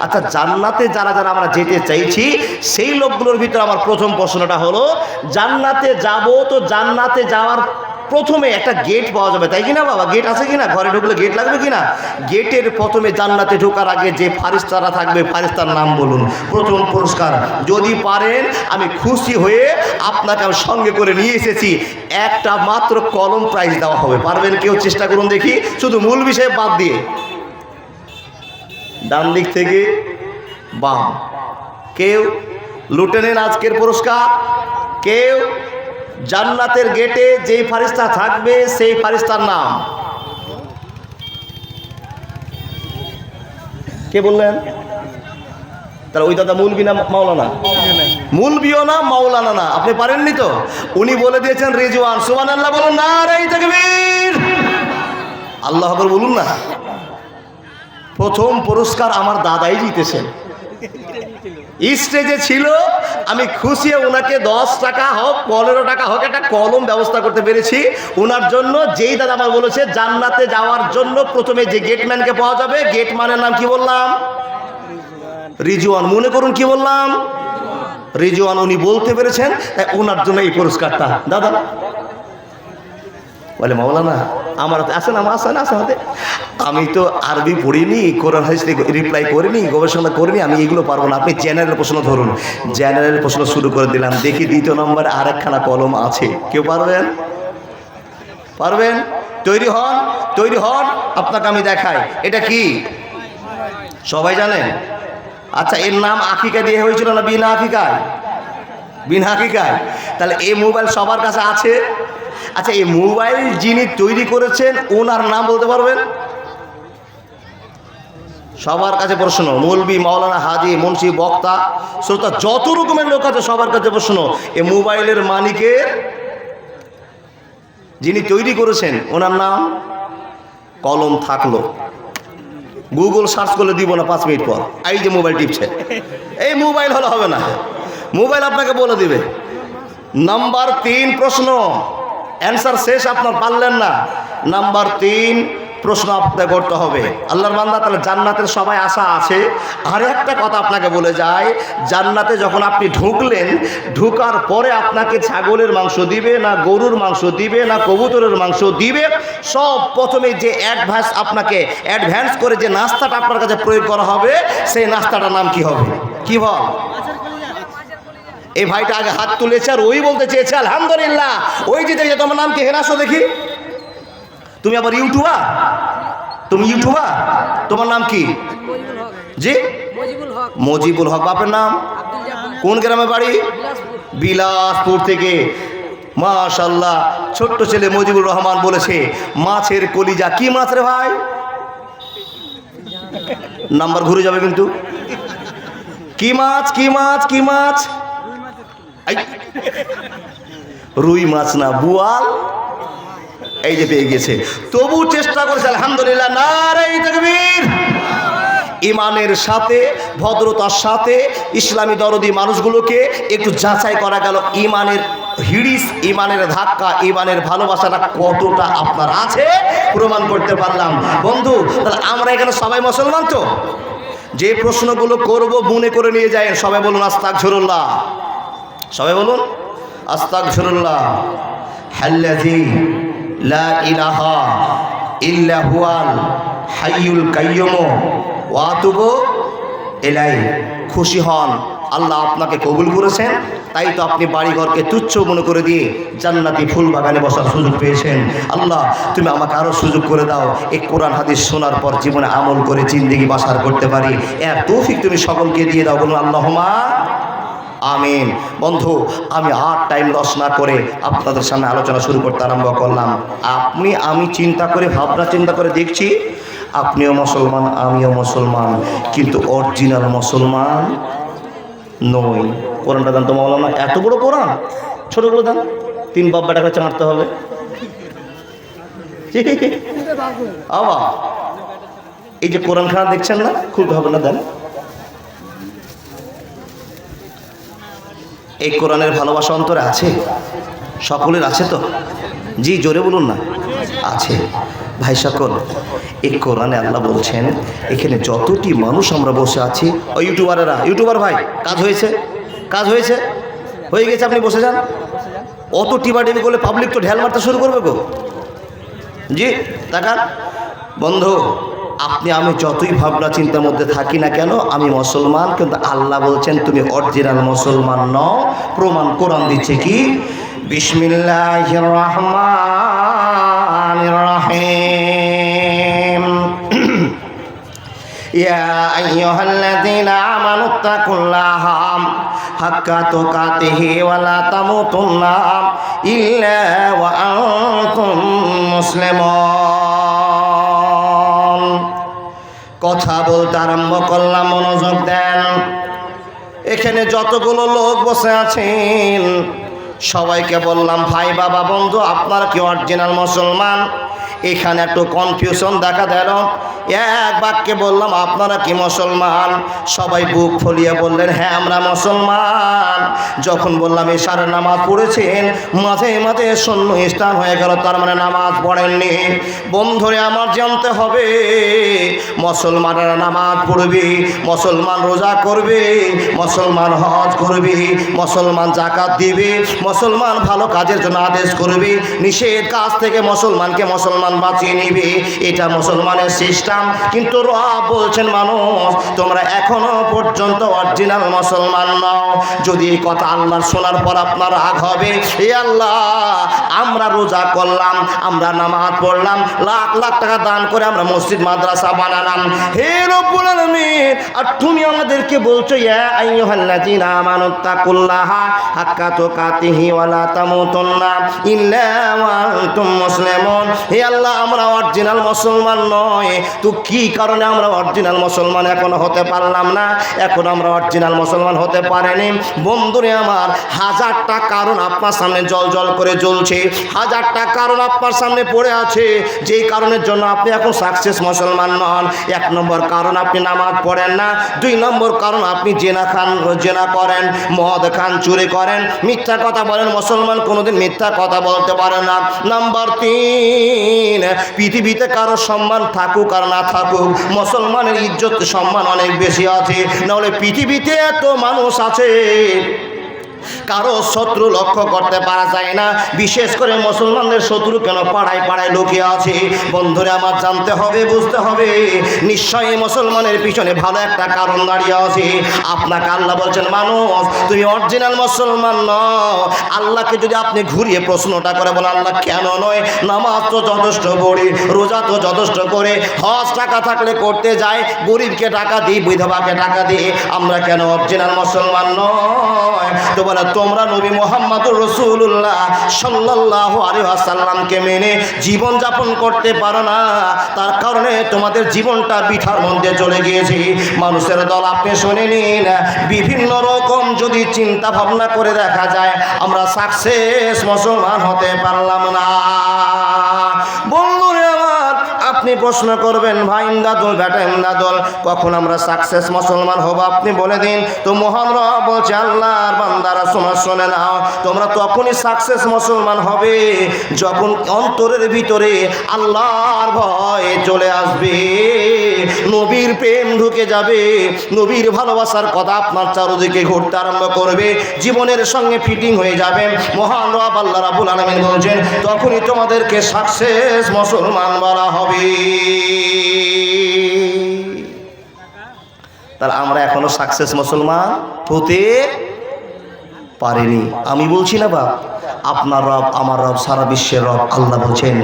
আচ্ছা জান্নাতে যারা যারা আমরা যেতে চাইছি, সেই লোকগুলোর ভিতরে আমার প্রথম প্রশ্নটা হলো, জান্নাতে যাব তো জান্নাতে যাওয়ার প্রথমে একটা গেট পাওয়া যাবে, তাই কিনা বাবা? গেট আছে কিনা? ঘরে ঢুকলে গেট লাগবে কিনা? গেটের প্রথমে জান্নাতে ঢোকার আগে যে ফারিস্তারা থাকবে, ফারিস্তার নাম বলুন। প্রথম পুরস্কার। যদি পারেন, আমি খুশি হয়ে আপনাকে আমি সঙ্গে করে নিয়ে এসেছি। একটা মাত্র কলম প্রাইজ দেওয়া হবে। পারবেন কেউ? চেষ্টা করুন দেখি। শুধু মূল বিষয়ে বাদ দিয়ে। ডান দিক থেকে বাম। কেউ লুটে নেন আজকের পুরস্কার। কেউ জান্নাতের গেটে যেই ফারিস্তা থাকবে সেই ফারিস্তার নাম। কে বললেন? তাহলে ওই দাদা মূলবি না মাওলানা? মূলবিও না, মাওলানা না। আপনি পারেননি তো? উনি বলে দিয়েছেন রেজওয়ান। সুমান আল্লাহ বলুন না রে তকবীর। আল্লাহ বলুন না। প্রথম পুরস্কার আমার দাদাই জিতেছেন। স্টেজে ছিল, আমি খুশি ওনাকে দশ টাকা হোক, পনেরো টাকা হোক, একটা কলম ব্যবস্থা করতে পেরেছি। ওনার জন্য যেই দাদা আমার বলেছে, জান্নাতে যাওয়ার জন্য প্রথমে যে গেটম্যানকে পাওয়া যাবে গেটম্যানের নাম কি বললাম? রিজওয়ান। মনে করুন কি বললাম? রিজওয়ান উনি বলতে পেরেছেন, তাই ওনার জন্য এই পুরস্কারটা। দাদা, বলে মাওলানা আমার হাতে আসেন আমার আসেন আসেন হাতে। আমি তো আরবি পড়িনি, কোরআন, হাদিস রিপ্লাই করিনি, গবেষণা করিনি, আমি এগুলো পারব না। আপনি জেনারেল প্রশ্ন ধরুন। জেনারেল প্রশ্ন শুরু করে দিলাম। দেখি দ্বিতীয় নম্বরে আরেকখানা কলম আছে। কেউ পারবেন? পারবেন? তৈরি হন তৈরি হন, আপনাকে আমি দেখাই। এটা কি? সবাই জানেন? আচ্ছা এর নাম আকিকা দিয়ে হয়েছিল না বিনা আকিকায়? বিনা আকিকায়। তাহলে এই মোবাইল সবার কাছে আছে? আচ্ছা এই মোবাইল যিনি তৈরি করেছেন, ওনার নাম বলতে পারবেন? সবার কাছে প্রশ্ন, মৌলবি মাওলানা হাজি মুন্সি বক্তা, শ্রোতা, যত রকমের লোক আছে, সবার কাছে প্রশ্ন এই মোবাইলের মালিকের যিনি তৈরি করেছেন, ওনার নাম? কলম থাকল। গুগল সার্চ করলে দিব না পাঁচ মিনিট পর। এই যে মোবাইল টিপছে। এই মোবাইল হলে হবে না। মোবাইল আপনাকে বলে দিবে। নাম্বার তিন প্রশ্ন। অ্যান্সার শেষ, আপনার পারলেন না। নাম্বার তিন, প্রশ্ন আপনাকে করতে হবে। আল্লাহর বান্দা, তাহলে জান্নাতের সবাই আশা আছে। আর একটা কথা আপনাকে বলে যায় জান্নাতে যখন আপনি ঢুকলেন, ঢুকার পরে আপনাকে ছাগলের মাংস দিবে না গরুর মাংস দিবে না কবুতরের মাংস দিবে, সব প্রথমে যে অ্যাডভান্স আপনাকে অ্যাডভান্স করে যে নাস্তাটা আপনার কাছে প্রয়োগ করা হবে, সেই নাস্তাটার নাম কি হবে? কি বল? এই ভাইটা আগে হাত তুলেছে আর ওই বলতে চেয়েছে আলহামদুলিল্লাহ। ওই যে দেখে তোমার নাম কি হেনাসো দেখি? তুমি আবার ইউটিউবার? তুমি ইউটিউবার? তোমার নাম কি? জি? মজিবুল হক। বাপের নাম? কোন গ্রামে বাড়ি? বিলাসপুর। থেকে। মাশাল্লাহ ছোট্ট ছেলে মজিবুর রহমান বলেছে মাছের কলিজা কি মাছ রে ভাই? নাম্বার ঘুরে যাবে কিন্তু। কি মাছ কি মাছ কি মাছ! রুই মাছ না, বুয়াল। এই যে পেয়ে গেছে। তবু চেষ্টা করেছে, আলহামদুলিল্লাহ না রে তকবীর। ইমানের সাথে, ভদ্রতার সাথে, ইসলামী দরদি মানুষগুলোকে একটু যাচাই করা গেল, ইমানের হিড়িস, ইমানের ধাক্কা, ইমানের ভালোবাসাটা কতটা আপনার আছে, প্রমাণ করতে পারলাম। বন্ধু, তাহলে আমরা এখানে সবাই মুসলমান তো? যে প্রশ্নগুলো করব, মনে করে নিয়ে যায় সবাই বলুন আস্তাক ঝরুল্লাহ সবাই বলুন লা ইলাহা এলাই খুশি হন, আল্লাহ আপনাকে কবুল করেছেন, তাই তো আপনি বাড়িঘরকে তুচ্ছ মনে করে দিয়ে জান্নাতি ফুল বাগানে বসার সুযোগ পেয়েছেন। আল্লাহ, তুমি আমাকে আরও সুযোগ করে দাও, এই কোরআন হাদিস শোনার পর জীবনে আমল করে জিন্দিগি বাসার করতে পারি। এর তৌফিক তুমি সকলকে দিয়ে দাও, বলুন আল্লাহমা আমিন। বন্ধু, আমি আর টাইম লস না করে আপনাদের সামনে আলোচনা শুরু করতে আরম্ভ করলাম। আপনি, আমি চিন্তা করে, ভাবনা চিন্তা করে দেখছি, আপনিও মুসলমান, আমিও মুসলমান, কিন্তু অরিজিনাল মুসলমান নই। কোরআনটা দান তো মৌলানা এত বড় কোরআন। ছোটোগুলো দান, তিন বাব্বাটা কাছে মারতে হবে। আবা এই যে কোরআন খানা দেখছেন না, খুব হবে না, দেন। এই কোরআনের ভালোবাসা অন্তরে আছে? সকলের আছে তো? জি, জোরে বলুন না। আছে। ভাই সকল, এই কোরআনে আল্লাহ বলছেন, এখানে যতটি মানুষ আমরা বসে আছি ও ইউটিউবারেরা, ইউটিউবার ভাই, কাজ হয়েছে? কাজ হয়েছে? হয়ে গেছে, আপনি বসে যান। অত টিবা টিভি করলে পাবলিক তো ঢেল মারতে শুরু করবে গো। জি, তাকান। বন্ধু আপনি, আমি যতই ভাবনা চিন্তার মধ্যে থাকি না কেন, আমি মুসলমান, কিন্তু আল্লাহ বলছেন, তুমি অরিজিনাল মুসলমান নও। প্রমাণ কোরআন দিচ্ছে কি? বিসমিল্লাহ রহমান ইয়া হাক্কা ইল্লা কথা বলতে আরম্ভ করলাম, মনোযোগ দেন। এখানে যতগুলো লোক বসে আছেন, সবাইকে বললাম, ভাই বাবা, বন্ধু, আপনার কি অরিজিনাল মুসলমান? এখানে একটু কনফিউশন দেখা দিল। এক বাক্যে বললাম, আপনারা কি মুসলমান? সবাই বুক ফলিয়ে বললেন হ্যাঁ আমরা মুসলমান। যখন বললাম, এশারে নামাজ পড়েছেন? মাঝে মাঝে শূন্য স্থান হয়ে গেল, তার মানে নামাজ পড়েননি। বন্ধুরে, আমার জানতে হবে, মুসলমানেরা নামাজ পড়বে, মুসলমান রোজা করবে, মুসলমান হজ করবে, মুসলমান জাকাত দিবে, মুসলমান ভালো কাজের জন্য আদেশ করবে, নিষেধ কাজ থেকে মুসলমানকে মুসলমান বাঁচিয়ে নিবে, এটা মুসলমানের সিস্টেম। কিন্তু রব বলছেন মানুষ তোমরা এখনও পর্যন্ত অরিজিনাল মুসলমান নও। যদি এই কথা আল্লাহর শোনার পর আপনার রাগ হবে এ আল্লাহ, আমরা রোজা করলাম, আমরা নামাজ পড়লাম, লাখ লাখ টাকা দান করে আমরা মসজিদ, মাদ্রাসা বানালাম। হে রব্বুল আলামিন, আর তুমি আমাদেরকে বলছো, ইয়া আইয়ুহাল্লাযীনা আমানু তাকুল্লাহা হাক্কা তুকাতিহি ওয়া লা তামুতুন্না ইল্লা ওয়া আনতুম মুসলিমুন। হে আল্লাহ আমরা অরিজিনাল মুসলমান নয়। তো কি কারণে আমরা অরিজিনাল মুসলমান এখনও হতে পারলাম না? এখন আমরা অরিজিনাল মুসলমান হতে পারেনি। বন্ধুরে আমার, হাজারটা কারণ আপনার সামনে জল জল করে জ্বলছে। হাজারটা কারণ আপনার সামনে পড়ে আছে। যেই কারণের জন্য আপনি এখন সাকসেস মুসলমান নন। এক নম্বর কারণ আপনি নামাজ পড়েন না। দুই নম্বর কারণ আপনি জেনা খান, জেনা করেন, মদ খান, চুরি করেন। মিথ্যা কথা বলেন, মুসলমান কোনোদিন মিথ্যা কথা বলতে পারে না। নাম্বার তিন পৃথিবীতে কারও সম্মান থাকুক আর না থাকুক, মুসলমানের ইজ্জত সম্মান অনেক বেশি আছে। নাহলে পৃথিবীতে এত মানুষ আছে। কারও শত্রু লক্ষ্য করতে পারা যায় না। বিশেষ করে মুসলমানদের শত্রু কেন পাড়ায় পাড়ায় লুকিয়ে আছে? বন্ধুরা, আমার জানতে হবে, বুঝতে হবে। নিশ্চয়ই মুসলমানের পিছনে ভালো একটা কারণ দাঁড়িয়ে আছে। আপনাকে আল্লাহ বলছেন, মানুষ, তুমি অরিজিনাল মুসলমান নও। আল্লাহকে যদি আপনি ঘুরিয়ে প্রশ্নটা করে বলেন, আল্লাহ কেন নয়? নামাজ তো যথেষ্ট পড়ি, রোজা তো যথেষ্ট করে, হজ টাকা থাকলে করতে যায় গরিবকে টাকা দিই, বিধবাকে টাকা দিই, আমরা কেন অরিজিনাল মুসলমান নয়? তো বলে, তোমরা নবী মোহাম্মদ রসুল্লাহ সাল্লাহ আলিহাসাল্লামকে মেনে জীবন যাপন করতে পারো না। তার কারণে তোমাদের জীবনটা পিঠার মধ্যে চলে গিয়েছে। মানুষের দল, আপনি শুনে নিন। বিভিন্ন রকম যদি চিন্তা ভাবনা করে দেখা যায়, আমরা সাকসেস মুসলমান হতে পারলাম না। প্রশ্ন করবেন, ভাই, ইমদাদুল বেটা, ইমদাদুল, কখন আমরা সাকসেস মুসলমান হব? আপনি বলে দিন, তো মহান রব বলছে, আল্লাহর বান্দারা তোমার শোনে নাও, তোমরা তখনই সাকসেস মুসলমান হবে, যখন অন্তরের ভিতরে আল্লাহর ভয় চলে আসবে, নবীর প্রেম ঢুকে যাবে, নবীর ভালোবাসার কথা আপনার চারদিকে ঘুরতে আরম্ভ করবে, জীবনের সঙ্গে ফিটিং হয়ে যাবে। মহান রব আল্লাহ রাবুল আলমিন বলছেন, তখনই তোমাদেরকে সাকসেস মুসলমান বলা হবে। তাহলে আমরা এখনও সাকসেস মুসলমান হতে পারিনি। আমি বলছি না বাপ, আপনার রব, আমার রব, সারা বিশ্বের রব, আল্লাহ বলছেন